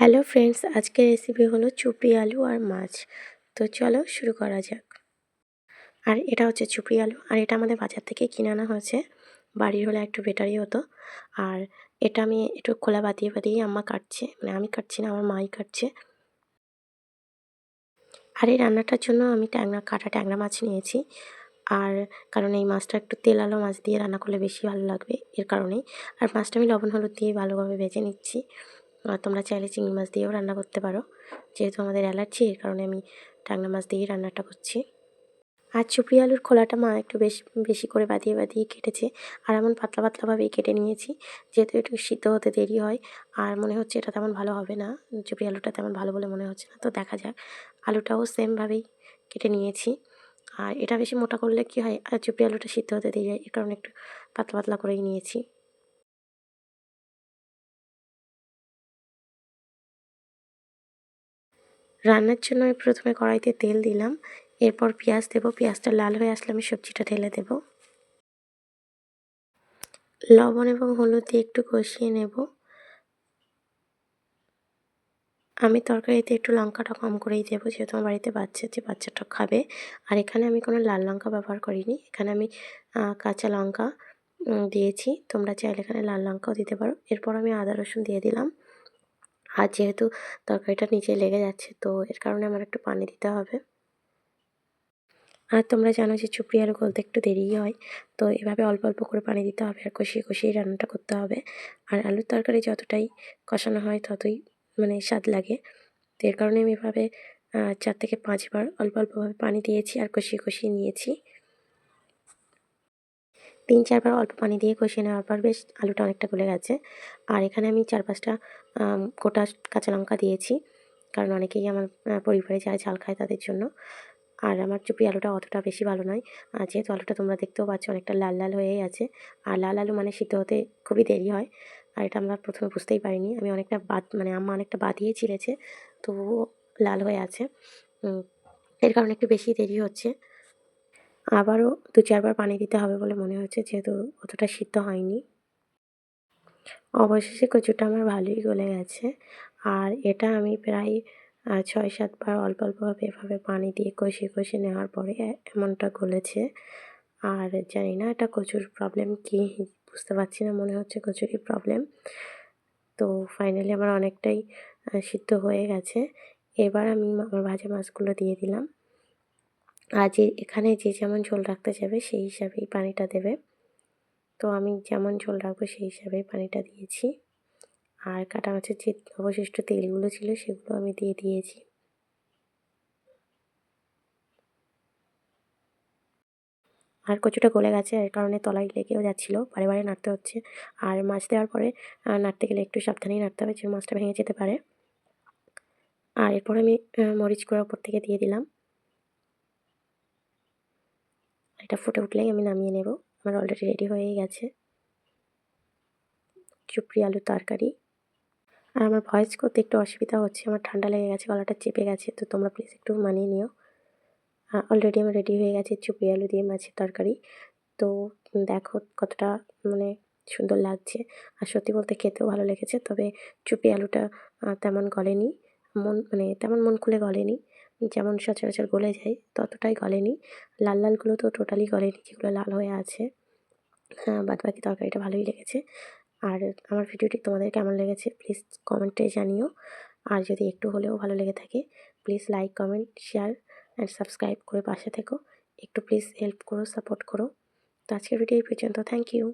Hello friends, আজকের recipe হলো চুপড়ি আলু আর মাছ। তো চলো শুরু করা যাক। আর এটা হচ্ছে চুপড়ি আলু। আর এটা আমাদের বাজার থেকে কিনে আনা হয়েছে। বাড়ির হলে একটু বেটারই হতো। আর এটা আমি একটু খোলা বাতিয়ে বাতিয়ে আম্মা কাটছে। মানে আমি কাটছি না, আমার মাই কাটছে। আর এই রান্নাটার জন্য আমি ট্যাংরা, কাটা ট্যাংরা মাছ নিয়েছি। আর কারণ এই মাছটা একটু তেল আলো মাছ দিয়ে রান্না করলে বেশি ভালো লাগবে, এর কারণেই। আর মাছটা আমি লবণ, হলুদ দিয়ে ভালোভাবে ভেজে নিচ্ছি। তোমরা চাইলে চিংড়ি মাছ দিয়েও রান্না করতে পারো। যেহেতু আমাদের অ্যালার্জি, এর কারণে আমি টাংনা মাছ দিয়েই রান্নাটা করছি। আর চুপড়ি আলুর খোলাটা মা একটু বেশি বেশি করে বাঁধিয়ে বাঁধিয়ে কেটেছে। আর এমন পাতলা, পাতলাভাবেই কেটে নিয়েছি। যেহেতু একটু সিদ্ধ হতে দেরি হয়, আর মনে হচ্ছে এটা তেমন ভালো হবে না। চুপড়ি আলুটা তেমন ভালো বলে মনে হচ্ছে না। তো দেখা যাক, আলুটাও সেমভাবেই কেটে নিয়েছি। আর এটা বেশি মোটা করলে কি হয়? আর চুপড়ি আলুটা সিদ্ধ হতে দেরি হয় এ কারণে একটু পাতলা পাতলা করেই নিয়েছি। রান্নার জন্য আমি প্রথমে কড়াইতে তেল দিলাম। এরপর পেঁয়াজ দেবো। পেঁয়াজটা লাল হয়ে আসলে আমি সবজিটা ঢেলে দেব। লবণ এবং হলুদ দিয়ে একটু কষিয়ে নেব। আমি তরকারিতে একটু লঙ্কাটা কম করেই দেবো, যেহেতু আমার বাড়িতে বাচ্চা আছে, বাচ্চাটা খাবে। আর এখানে আমি কোনো লাল লঙ্কা ব্যবহার করিনি। এখানে আমি কাঁচা লঙ্কা দিয়েছি। তোমরা চাইলে এখানে লাল লঙ্কাও দিতে পারো। এরপর আমি আদা রসুন দিয়ে দিলাম। আর যেহেতু তরকারিটা নিচে লেগে যাচ্ছে, তো এর কারণে আমার একটু পানি দিতে হবে। আর তোমরা জানো যে চুপড়ি আলু গলতে একটু দেরিই হয়, তো এভাবে অল্প অল্প করে পানি দিতে হবে আর কষিয়ে কষিয়ে রান্নাটা করতে হবে। আর আলুর তরকারি যতটাই কষানো হয় ততই মানে স্বাদ লাগে। তো এর কারণে আমি এভাবে চার থেকে পাঁচবার অল্প অল্পভাবে পানি দিয়েছি আর কষিয়ে কষিয়ে নিয়েছি। তিন, চারবার অল্প পানি দিয়ে কষিয়ে নেওয়ার পর বেশ আলুটা অনেকটা গলে গেছে। আর এখানে আমি চার, পাঁচটা গোটা কাঁচা লঙ্কা দিয়েছি, কারণ অনেকেই আমার পরিবারে যারা ঝাল খায় তাদের জন্য। আর আমার চুপি আলুটা অতটা বেশি ভালো নয় আর যেহেতু আলুটা তোমরা দেখতেও পাচ্ছ অনেকটা লাল লাল হয়েই আছে। আর লাল আলু মানে সিদ্ধ হতে খুবই দেরি হয়, আর এটা আমরা প্রথমে বুঝতেই পারিনি। আমি অনেকটা বাদ মানে আম্মা অনেকটা বাদিয়ে ছিঁড়েছে, তবুও লাল হয়ে আছে। এর কারণে একটু বেশি দেরি হচ্ছে। আবারও দু চারবার পানি দিতে হবে বলে মনে হচ্ছে, যেহেতু অতটা সিদ্ধ হয়নি। অবশেষে কচুটা আমার ভালোই গলে গেছে। আর এটা আমি প্রায় ছয় সাতবার অল্প অল্পভাবে এভাবে পানি দিয়ে কষিয়ে কষিয়ে নেওয়ার পরে এমনটা গলেছে। আর জানি না এটা কচুর প্রবলেম কি, বুঝতে পারছি না, মনে হচ্ছে কচুরই প্রবলেম তো ফাইনালি আমার অনেকটাই সিদ্ধ হয়ে গেছে। এবার আমি আমার ভাজা মাছগুলো দিয়ে দিলাম। আর যে, এখানে যে যেমন ঝোল রাখতে যাবে, সেই হিসাবেই পানিটা দেবে। তো আমি যেমন ঝোল রাখব, সেই হিসাবেই পানিটা দিয়েছি। আর কাটা মাছের যে অবশিষ্ট তেলগুলো ছিল, সেগুলো আমি দিয়ে দিয়েছি। আর কচুটা গলে গেছে, এর কারণে তলায় লেগেও যাচ্ছিল, বারে বারে নাড়তে হচ্ছে। আর মাছ দেওয়ার পরে নাড়তে গেলে একটু সাবধানেই নাড়তে হবে, যে মাছটা ভেঙে যেতে পারে। আর এরপর আমি মরিচ করে ওপর থেকে দিয়ে দিলাম। এটা ফুটে উঠলেই আমি নামিয়ে নেব। আমার অলরেডি রেডি হয়েই গেছে। চুপড়ি আলুর তরকারি। আর আমার ভয়েস করতে একটু অসুবিধা হচ্ছে, আমার ঠান্ডা লেগে গেছে, গলাটা চেপে গেছে, তো তোমরা প্লিজ একটু মানিয়ে নিও। অলরেডি আমার রেডি হয়ে গেছে চুপড়ি আলু দিয়ে মাছের তরকারি। তো দেখো কতটা মানে সুন্দর লাগছে। আর সত্যি বলতে খেতেও ভালো লেগেছে, তবে চুপি আলুটা তেমন গলেনি। মন মানে তেমন মন খুলে গলেনি। যেমন সচরাচর গলে যায়, ততটাই গলেনি। লাল লালগুলো তো টোটালি গলেনি, যেগুলো লাল হয়ে আছে। হ্যাঁ বাদ বাকি তরকারিটা ভালোই লেগেছে। আর আমার ভিডিওটি তোমাদের কেমন লেগেছে প্লিজ কমেন্টে জানিও। আর যদি একটু হলেও ভালো লেগে থাকে please like comment share and subscribe করে পাশে থেকো। একটু প্লিজ হেল্প করো সাপোর্ট করো। তো আজকের ভিডিও এই পর্যন্ত। Thank you